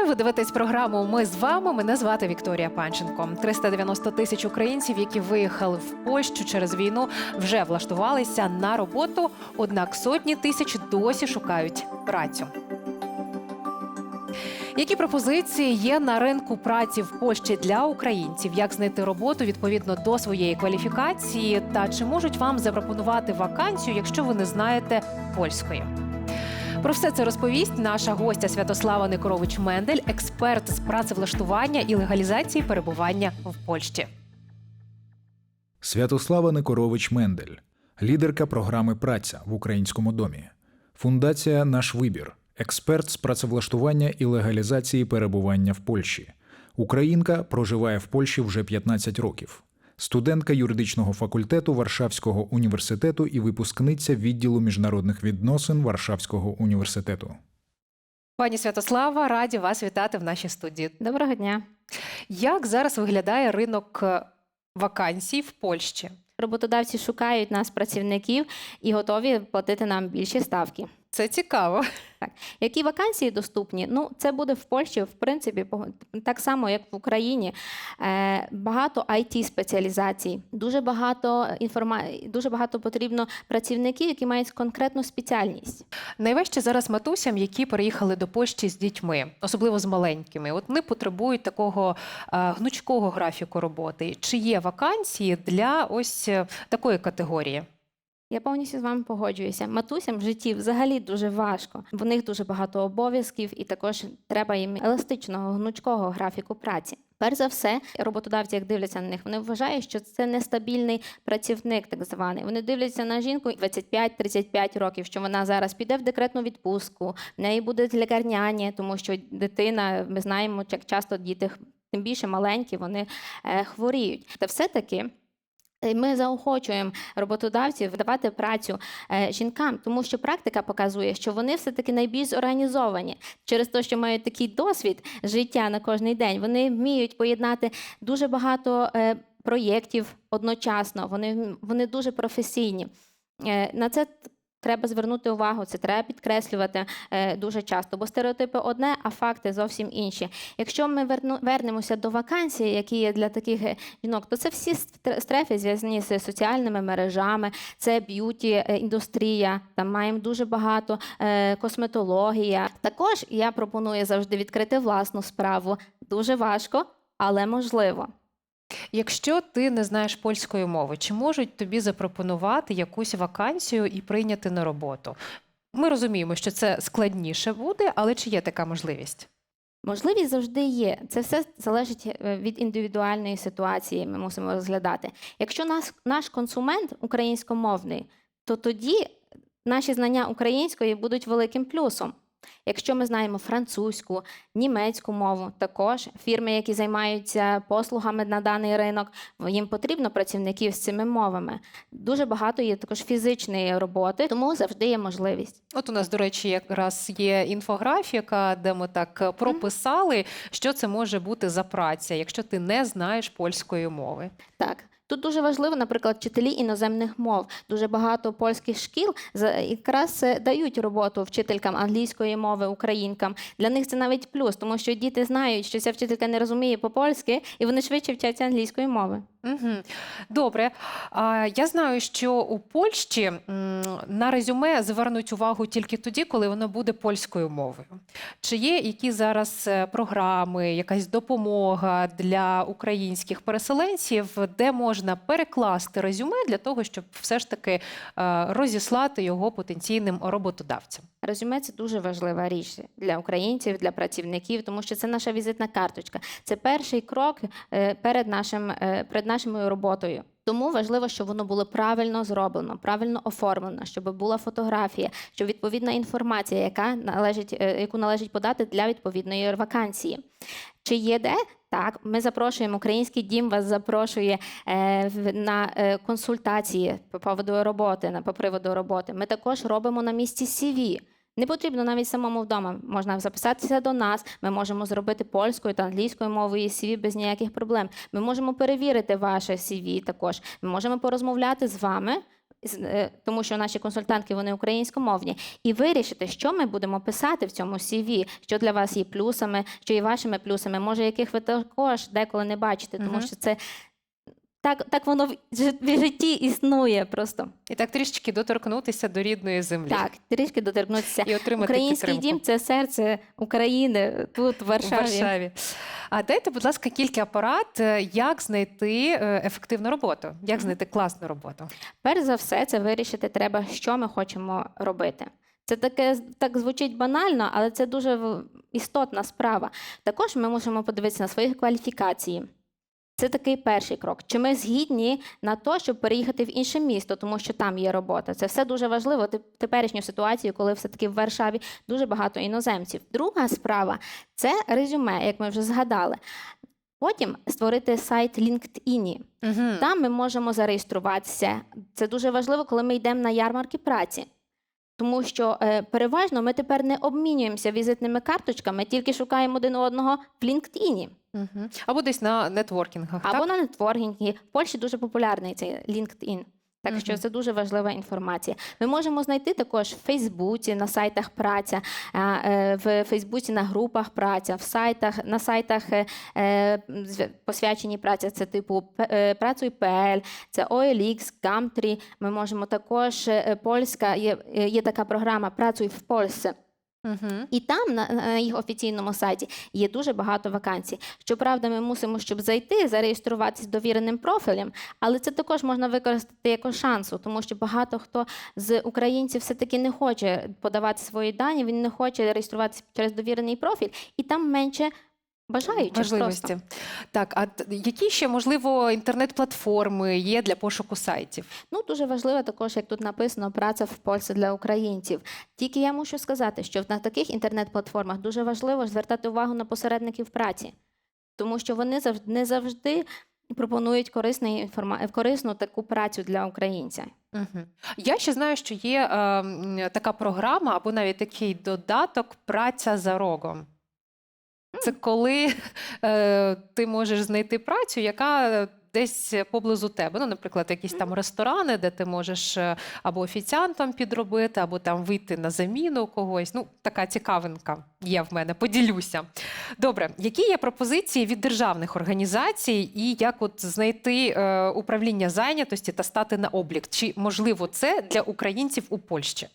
Вітаю! Ви дивитесь програму Ми з вами. Мене звати Вікторія Панченко. 390 тисяч українців, які виїхали в Польщу через війну, вже влаштувалися на роботу. Однак сотні тисяч досі шукають працю. Які пропозиції є на ринку праці в Польщі для українців? Як знайти роботу відповідно до своєї кваліфікації? Та чи можуть вам запропонувати вакансію, якщо ви не знаєте польської? Про все це розповість наша гостя Святослава Никорович Мендель, експерт з працевлаштування і легалізації перебування в Польщі. Святослава Никорович Мендель, лідерка програми Праця в українському домі, Фундація Наш вибір, експерт з працевлаштування і легалізації перебування в Польщі. Українка проживає в Польщі вже 15 років. Студентка юридичного факультету Варшавського університету і випускниця відділу міжнародних відносин Варшавського університету. Пані Святослава, раді вас вітати в нашій студії. Доброго дня. Як зараз виглядає ринок е, вакансій в Польщі? Роботодавці шукають нас працівників і готові платити нам більші ставки. Це цікаво. Так. Які вакансії доступні? Ну, це буде в Польщі, в принципі, так само, як в Україні. Е, багато it спеціалізацій, дуже багато інформа... дуже багато потрібно працівників, які мають конкретну спеціальність. Найважче зараз матусям, які переїхали до Польщі з дітьми, особливо з маленькими. От вони потребують такого е, гнучкого графіку роботи. Чи є вакансії для ось е, такої категорії? Я повністю з вами погоджуюся. Матусям в житті взагалі дуже важко. В них дуже багато обов'язків, і також треба їм еластичного, гнучкого графіку праці. Перш за все, роботодавці, як дивляться на них, вони вважають, що це нестабільний працівник, так званий. Вони дивляться на жінку 25-35 років, що вона зараз піде в декретну відпустку, в неї буде лікарняні, тому що дитина, ми знаємо, як часто діти тим більше маленькі, вони е, хворіють. Та все-таки. Е, Ми заохочуємо роботодавців давати працю е, жінкам, тому що практика показує, що вони все-таки найбільш зорганізовані через те, що мають такий досвід життя на кожний день. Вони вміють поєднати дуже багато е, проєктів одночасно. Вони, вони дуже професійні. Е, На це треба звернути увагу, це треба підкреслювати е, дуже часто, бо стереотипи одне, а факти зовсім інші. Якщо ми вернемося до вакансій, які є для таких е, жінок, то це всі стр- стрефи зв'язані з соціальними мережами, це б'юті е, індустрія. Там маємо дуже багато косметологія. Також я пропоную завжди відкрити власну справу. Дуже важко, але можливо. Якщо ти не знаєш польської мови, чи можуть тобі запропонувати якусь вакансію і прийняти на роботу? Ми розуміємо, що це складніше буде, але чи є така можливість? Можливість завжди є. Це все залежить е, від індивідуальної ситуації. Ми мусимо розглядати. Якщо нас, наш консумент українськомовний, то тоді наші знання української будуть великим плюсом. Якщо ми знаємо французьку, німецьку мову, також фірми, які займаються послугами на даний ринок, їм потрібно працівників з цими мовами. Дуже багато є також фізичної роботи, тому завжди є можливість. От у нас, до речі, якраз є інфографіка, де ми так прописали, що це може бути за праця, якщо ти не знаєш польської мови. Так. Тут дуже важливо, наприклад, вчителі іноземних мов. Дуже багато польських шкіл якраз е, дають роботу вчителькам англійської мови, українкам. Для них це навіть плюс, тому що діти знають, що ця вчителька не розуміє по-польськи, і вони швидше вчаться англійської мови. Угу. Добре. Я знаю, що у Польщі на резюме звернуть увагу тільки тоді, коли воно буде польською мовою. Чи є які зараз е, програми, якась допомога для українських переселенців, де можна перекласти резюме для того, щоб все ж таки е, розіслати його потенційним роботодавцям? Резюме це дуже важлива річ для українців, для працівників, тому що це наша візитна карточка. Це перший крок е, перед нашим е, перед нашою роботою. Тому важливо, щоб воно було правильно зроблено, правильно оформлено, щоб була фотографія, щоб відповідна інформація, яка належить, е, яку належить подати для відповідної вакансії. Чи є де? Так, ми запрошуємо. Український дім вас запрошує е, на е, консультації по поводу роботи, на по приводу роботи. Ми також робимо на місці CV. Не потрібно навіть самому вдома. Можна записатися до нас. Ми можемо зробити польською та англійською мовою CV без ніяких проблем. Ми можемо перевірити ваше CV також. Ми можемо порозмовляти з вами е, тому що наші консультантки вони українськомовні, і вирішити, що ми будемо писати в цьому CV, що для вас є плюсами, що є вашими плюсами, може, яких ви також деколи не бачите, тому що це так, так воно в житті існує просто. І так трішечки доторкнутися до рідної землі Так, трішки доторкнутися. і отримати Український підтримку. дім це серце України тут, в Варшаві. Варшаві. А дайте, будь ласка, кілька порад, е, як знайти е, ефективну роботу, як знайти класну роботу. Перш за все, це вирішити треба, що ми хочемо робити. Це таке так звучить банально, але це дуже істотна справа. Також ми мусимо подивитися на свої кваліфікації. Це такий перший крок. Чи ми згідні на те, щоб переїхати в інше місто, тому що там є робота? Це все дуже важливо. Теп- Теперішню ситуацію, коли все-таки в Варшаві дуже багато іноземців. Друга справа це резюме, як ми вже згадали. Потім створити сайт LinkedIn. Угу. Там ми можемо зареєструватися. Це дуже важливо, коли ми йдемо на ярмарки праці. Тому що е, переважно ми тепер не обмінюємося візитними карточками, тільки шукаємо один одного в LinkedIn Угу. Або десь на нетворкінгах. або так? на нетворкінгі. В Польщі дуже популярний цей LinkedIn. Так що це дуже важлива інформація. Ми можемо знайти також в Фейсбуці, на сайтах праця, е, в Фейсбуці на групах праця, в сайтах, на сайтах е, е, посвячені праця, це типу П- е, це OLX, Gumtree. Ми можемо також польська, є, є така програма Працюй в Польщі. Угу. І там на, на їх офіційному сайті є дуже багато вакансій. Щоправда, ми мусимо, щоб зайти, зареєструватися довіреним профілем, але це також можна використати як шансу, тому що багато хто з українців все-таки не хоче подавати свої дані, він не хоче реєструватися через довірений профіль, і там менше бажаючих Важливості. просто. Так, а які ще, можливо, інтернет-платформи є для пошуку сайтів? Ну, дуже важливо також, як тут написано, праця в Польщі для українців. Тільки я мушу сказати, що на таких інтернет-платформах дуже важливо звертати увагу на посередників праці, тому що вони завжди не завжди пропонують корисний інформа... корисну таку працю для українця. Угу. Я ще знаю, що є е, така програма або навіть такий додаток Праця за рогом. Це коли е, ти можеш знайти працю, яка десь поблизу тебе. Ну, наприклад, якісь там ресторани, де ти можеш е, або офіціантом підробити, або там вийти на заміну когось. Ну, така цікавинка є в мене. Поділюся. Добре, які є пропозиції від державних організацій, і як от знайти е, управління зайнятості та стати на облік? Чи можливо це для українців у Польщі?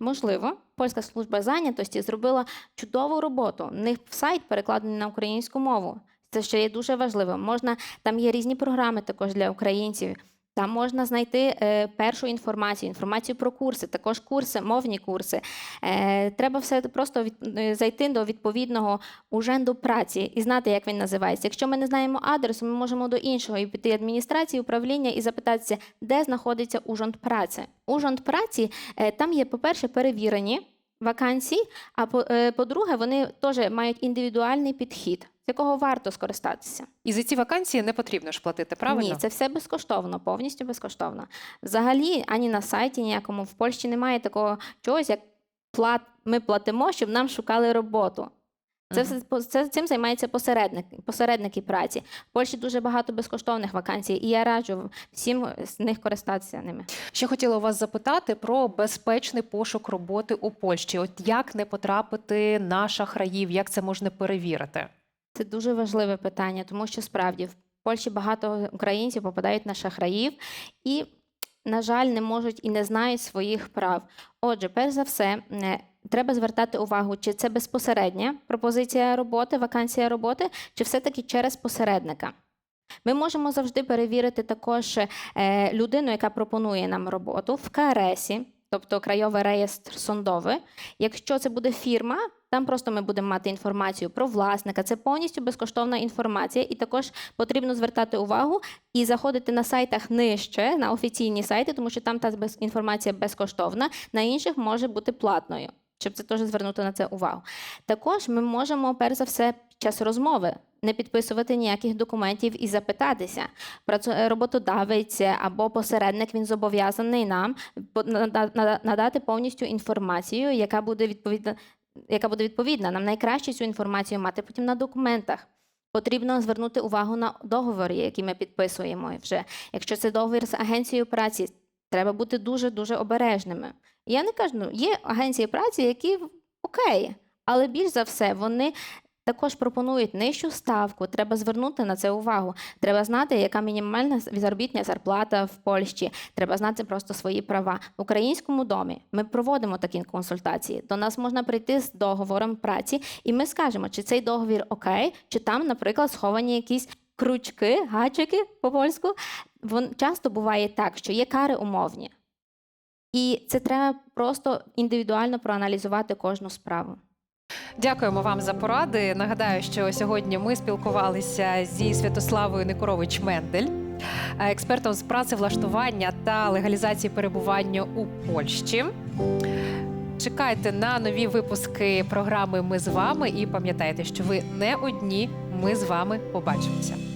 Можливо, польська служба зайнятості зробила чудову роботу. У них сайт перекладений на українську мову. Це ще є дуже важливо. Можна там є різні програми також для українців. Там можна знайти е, першу інформацію, інформацію про курси, також курси, мовні курси. Е, треба все просто е, зайти до відповідного уженду праці і знати, як він називається. Якщо ми не знаємо адресу, ми можемо до іншого і піти адміністрації, управління і запитатися, де знаходиться ужонд праці. Ужонд праці там є, по-перше, перевірені вакансії, а е, по-друге, вони теж мають індивідуальний підхід, з якого варто скористатися. І за ці вакансії не потрібно ж платити, правильно? Ні, це все безкоштовно, повністю безкоштовно. Взагалі, ані на сайті ніякому в Польщі немає такого чогось, як плат... ми платимо, щоб нам шукали роботу. Це, все, це цим займаються посередники, посередники праці. В Польщі дуже багато безкоштовних вакансій, і я раджу всім з них користатися ними. Ще хотіла вас запитати про безпечний пошук роботи у Польщі. От як не потрапити на шахраїв, як це можна перевірити? Це дуже важливе питання, тому що справді в Польщі багато українців попадають на шахраїв і, на жаль, не можуть і не знають своїх прав. Отже, перш за все, треба звертати увагу, чи це безпосередня пропозиція роботи, вакансія роботи, чи все-таки через посередника. Ми можемо завжди перевірити також е, людину, яка пропонує нам роботу в КРСі, тобто Крайовий реєстр сундовий. Якщо це буде фірма, там просто ми будемо мати інформацію про власника. Це повністю безкоштовна інформація, і також потрібно звертати увагу і заходити на сайтах нижче, на офіційні сайти, тому що там та інформація безкоштовна, на інших може бути платною. Щоб це теж звернути на це увагу. Також ми можемо, перш за все, час розмови не підписувати ніяких документів і запитатися. Е, Роботодавець або посередник він зобов'язаний нам надати повністю інформацію, яка буде відповідна, яка буде відповідна. Нам найкраще цю інформацію мати потім на документах. Потрібно звернути увагу на договори, які ми підписуємо вже. Якщо це договір з агенцією праці, Треба бути дуже дуже обережними. Я не кажу, ну, є агенції праці, які окей, але більш за все вони також пропонують нижчу ставку. Треба звернути на це увагу. Треба знати, яка мінімальна заробітня зарплата в Польщі. Треба знати просто свої права. В українському домі ми проводимо такі консультації. До нас можна прийти з договором праці, і ми скажемо, чи цей договір окей, чи там, наприклад, сховані якісь крючки, гачики по польську. Вон часто буває так, що є кари умовні. І це треба просто індивідуально проаналізувати кожну справу. Дякуємо вам за поради. Нагадаю, що сьогодні ми спілкувалися зі Святославою Никорович Мендель, експертом з працевлаштування та легалізації перебування у Польщі. Чекайте на нові випуски програми Ми з вами і пам'ятайте, що ви не одні. Ми з вами побачимося.